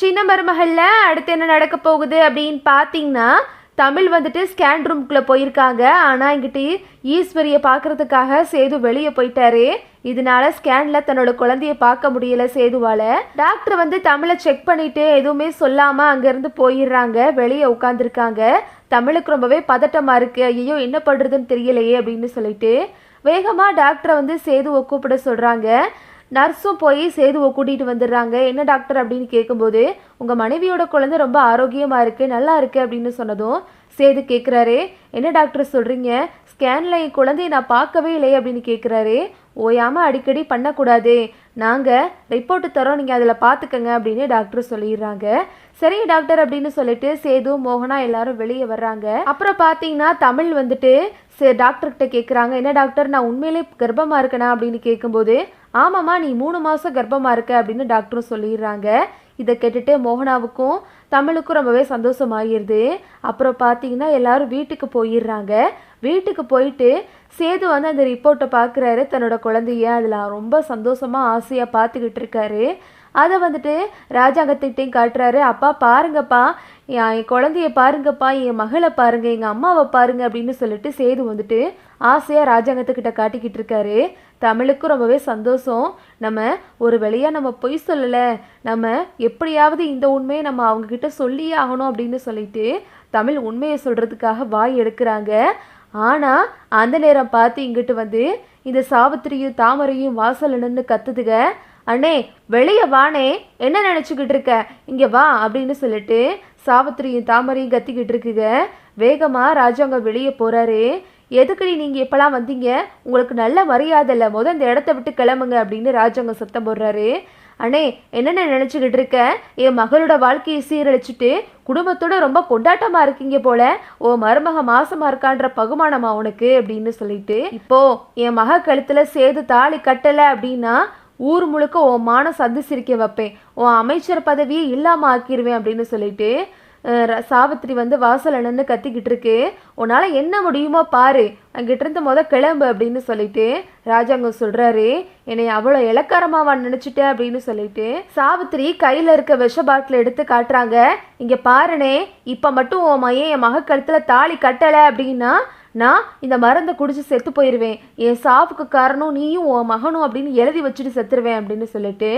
சின்ன மருமகளில் அடுத்து என்ன நடக்க போகுது அப்படின்னு பார்த்தீங்கன்னா தமிழ் வந்துட்டு ஸ்கேன் ரூம்குள்ளே போயிருக்காங்க. ஆனால் இங்கிட்டு ஈஸ்வரியை பார்க்கறதுக்காக சேது வெளியே போயிட்டாரு. இதனால ஸ்கேனில் தன்னோட குழந்தைய பார்க்க முடியல சேதுவால. டாக்டர் வந்து தமிழை செக் பண்ணிட்டு எதுவுமே சொல்லாமல் அங்கேருந்து போயிடுறாங்க. வெளியே உட்காந்துருக்காங்க தமிழுக்கு ரொம்பவே பதட்டமாக இருக்கு. ஐயோ என்ன பண்ணுறதுன்னு தெரியலையே அப்படின்னு சொல்லிட்டு வேகமாக டாக்டரை வந்து சேதுவை கூப்பிட சொல்கிறாங்க நர்ஸும் போய் சேதுவை கூட்டிகிட்டு வந்துடுறாங்க. என்ன டாக்டர் அப்படின்னு கேட்கும்போது உங்கள் மனைவியோட குழந்தை ரொம்ப ஆரோக்கியமாக இருக்குது நல்லா இருக்குது அப்படின்னு சொன்னதும் சேது கேட்குறாரு என்ன டாக்டர் சொல்கிறீங்க ஸ்கேனில் என் குழந்தைய நான் பார்க்கவே இல்லை அப்படின்னு கேட்குறாரு ஓயாமல் அடிக்கடி பண்ணக்கூடாது. நாங்கள் ரிப்போர்ட்டு தரோம் நீங்கள் அதில் பார்த்துக்கங்க அப்படின்னு டாக்டர் சொல்லிடுறாங்க. சரி டாக்டர் அப்படின்னு சொல்லிட்டு சேது மோகனா எல்லாரும் வெளியே வர்றாங்க. அப்புறம் பார்த்தீங்கன்னா தமிழ் வந்துட்டு சரி டாக்டர்கிட்ட கேட்குறாங்க என்ன டாக்டர் நான் உண்மையிலே கர்ப்பமாக இருக்கேனா? அப்படின்னு கேட்கும்போது ஆமாம்மா நீ மூணு மாதம் கர்ப்பமாக இருக்க அப்படின்னு டாக்டரும் சொல்லிடுறாங்க. இதை கேட்டுட்டு மோகனாவுக்கும் தமிழுக்கும் ரொம்பவே சந்தோஷமாகிடுது அப்புறம் பார்த்தீங்கன்னா எல்லாரும் வீட்டுக்கு போயிடுறாங்க. வீட்டுக்கு போயிட்டு சேது வந்து அந்த ரிப்போர்ட்டை பார்க்குறாரு தன்னோட குழந்தைய. அதில் ரொம்ப சந்தோஷமாக ஆசையாக பார்த்துக்கிட்டு இருக்காரு. அதை வந்துட்டு ராஜாங்கத்திட்டையும் காட்டுறாரு. அப்பா பாருங்கப்பா என் குழந்தைய பாருங்கப்பா என் மகளை பாருங்க எங்கள் அம்மாவை பாருங்க அப்படின்னு சொல்லிட்டு சேது வந்துட்டு ஆசையாக ராஜாங்கத்துக்கிட்ட காட்டிக்கிட்டு இருக்காரு. தமிழுக்கும் ரொம்பவே சந்தோஷம். நம்ம ஒரு வழியாக நம்ம பொய் சொல்லலை. நம்ம எப்படியாவது இந்த உண்மையை நம்ம அவங்கக்கிட்ட சொல்லியே ஆகணும் அப்படின்னு சொல்லிட்டு தமிழ் உண்மையை சொல்கிறதுக்காக வாய் எடுக்கிறாங்க. ஆனால் அந்த நேரம் பார்த்து இங்கிட்டு வந்து இந்த சாவித்திரியும் தாமரையும் வாசல் நின்று கத்துதுக. அண்ணே வெளியே வானே என்ன நினச்சிக்கிட்டு இருக்க? இங்கே வா அப்படின்னு சொல்லிட்டு சாவித்திரியும் தாமரையும் கத்திக்கிட்டு இருக்குங்க. வேகமாக ராஜாங்க வெளியே போகிறாரு எதுக்குடி நீங்கள் இப்போலாம் வந்தீங்க? உங்களுக்கு நல்ல மரியாதை இல்லை. முத இந்த இடத்த விட்டு கிளம்புங்க அப்படின்னு ராஜாங்க சத்தம் போடுறாரு. அண்ணே என்னென்ன நினச்சிக்கிட்டு இருக்க? என் மகளோட வாழ்க்கையை சீரழிச்சிட்டு குடும்பத்தோட ரொம்ப கொண்டாட்டமா இருக்கீங்க போல. ஓ மருமக மாசமா இருக்கான்ற பகுமானமா உனக்கு? அப்படின்னு சொல்லிட்டு இப்போ என் மக கழுத்துல சேது தாலி கட்டல அப்படின்னா ஊர் முழுக்க உன் மானம் சந்து சிரிக்க வைப்பேன். உன் அமைச்சர் பதவியை இல்லாமல் ஆக்கிடுவேன் அப்படின்னு சொல்லிட்டு சாவித்திரி வந்து வாசல் நின்று கத்திக்கிட்டு இருக்கு. உன்னால் என்ன முடியுமோ பாரு. அங்கிட்ட இருந்து முத கிளம்பு அப்படின்னு சொல்லிட்டு ராஜாங்கம் சொல்கிறாரு என்னை அவ்வளோ இலக்காரமாவா நினைச்சிட்டேன் அப்படின்னு சொல்லிட்டு சாவித்திரி கையில் இருக்க விஷ பாட்டில் எடுத்து காட்டுறாங்க. இங்கே பாருனே இப்போ மட்டும் உன் மையன் என் மக கழுத்தில் தாலி கட்டலை அப்படின்னா நான் இந்த மருந்தை குடிச்சு செத்து போயிடுவேன் என் சாவுக்கு காரணம் நீயும் உன் மகனும் அப்படின்னு எழுதி வச்சுட்டு செத்துருவேன் அப்படின்னு சொல்லிட்டு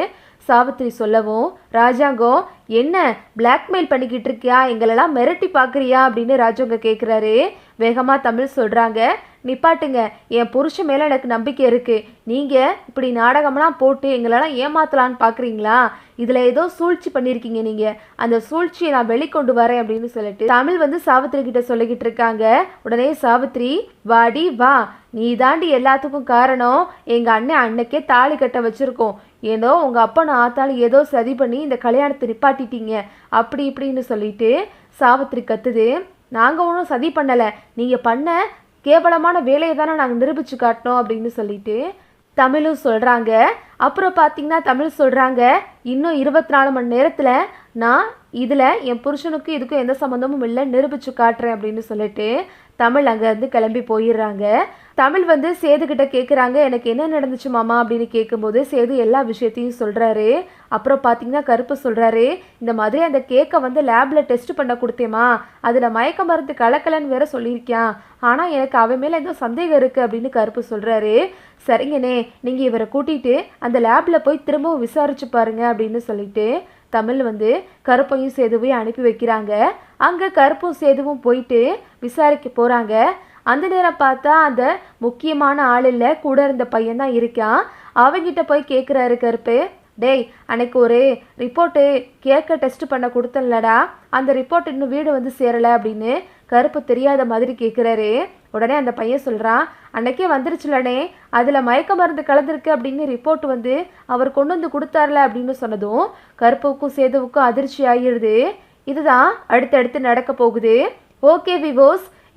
சாவித்திரி சொல்லவும் ராஜாங்கம் என்ன பிளாக்மெயில் பண்ணிக்கிட்டு இருக்கியா? எங்களெல்லாம் மிரட்டி பார்க்குறியா? அப்படின்னு ராஜாங்க கேட்குறாரு வேகமாக தமிழ் சொல்கிறாங்க நிப்பாட்டுங்க. என் புருஷன் மேலே எனக்கு நம்பிக்கை இருக்குது நீங்கள் இப்படி நாடகம்லாம் போட்டு எங்களெல்லாம் ஏமாத்தலான்னு பார்க்குறீங்களா இதில் ஏதோ சூழ்ச்சி பண்ணியிருக்கீங்க நீங்கள் அந்த சூழ்ச்சியை நான் வெளிக்கொண்டு வரேன் அப்படின்னு சொல்லிட்டு தமிழ் வந்து சாவித்திரி கிட்ட சொல்லிக்கிட்டு இருக்காங்க. உடனே சாவித்திரி வாடி வா. நீ தாண்டி எல்லாத்துக்கும் காரணம் எங்கள் அண்ணன் அன்னைக்கே தாலி கட்ட வச்சுருக்கோம். ஏதோ உங்கள் அப்பா நான் ஆத்தாலும் ஏதோ சதி பண்ணி இந்த கல்யாணத்தை நிப்பாட்டிட்டீங்க. அப்படி இப்படின்னு சொல்லிட்டு சாவித்திரி கத்துது. நாங்கள் ஒன்றும் சதி பண்ணலை. நீங்கள் பண்ண கேவலமான வேலையை தானே நாங்கள் நிரூபித்து காட்டினோம் அப்படின்னு சொல்லிட்டு தமிழும் சொல்கிறாங்க அப்புறம் பார்த்திங்கன்னா தமிழ் சொல்கிறாங்க இன்னும் இருபத்தி நாலு மணி நேரத்தில் நான் இதில் என் புருஷனுக்கும் இதுக்கும் எந்த சம்மந்தமும் இல்லை நிரூபிச்சு காட்டுறேன் அப்படின்னு சொல்லிட்டு தமிழ் அங்கேருந்து கிளம்பி போயிடுறாங்க. தமிழ் வந்து சேதுக்கிட்ட கேட்குறாங்க எனக்கு என்ன நடந்துச்சு மாமா? அப்படின்னு கேட்கும்போது சேது எல்லா விஷயத்தையும் சொல்கிறாரு அப்புறம் பார்த்தீங்கன்னா கருப்பு சொல்கிறாரு இந்த மாதிரி அந்த கேக்கை வந்து லேபில் டெஸ்ட் பண்ண கொடுத்தேமா அதில் மயக்க மருந்து கலக்கலன்னு வேற சொல்லியிருக்கான் ஆனால் எனக்கு அவன் மேலே ஏதோ சந்தேகம் இருக்குது அப்படின்னு கருப்பு சொல்கிறாரு சரிங்கண்ணே நீங்கள் இவரை கூட்டிகிட்டு அந்த லேபில் போய் திரும்பவும் விசாரிச்சு பாருங்க அப்படின்னு சொல்லிட்டு தமிழ் வந்து கருப்பையும் சேதுவையும் அனுப்பி வைக்கிறாங்க. அங்கே கருப்பும் சேதுவும் போயிட்டு விசாரிக்க போகிறாங்க அந்த நேரம் பார்த்தா அந்த முக்கியமான ஆள் இல்லை கூட இருந்த பையன் தான் இருக்கான். அவங்கிட்ட போய் கேட்குறாரு கருப்பு. டேய் அன்னைக்கு ஒரு ரிப்போர்ட்டு கேட்க டெஸ்ட் பண்ண கொடுத்தேன்லடா. அந்த ரிப்போர்ட் இன்னும் வீடு வந்து சேரலை அப்படின்னு கருப்பு தெரியாத மாதிரி கேட்குறாரு உடனே அந்த பையன் சொல்கிறான் அன்னைக்கே வந்துருச்சுலனே அதில் மயக்க மருந்து கலந்துருக்கு அப்படின்னு ரிப்போர்ட் வந்து அவர் கொண்டு வந்து கொடுத்தார்ல அப்படின்னு சொன்னதும் கருப்புக்கும் சேதுவுக்கும் அதிர்ச்சி ஆகிடுது இதுதான் அடுத்தடுத்து நடக்க போகுது. ஓகே விவோஸ்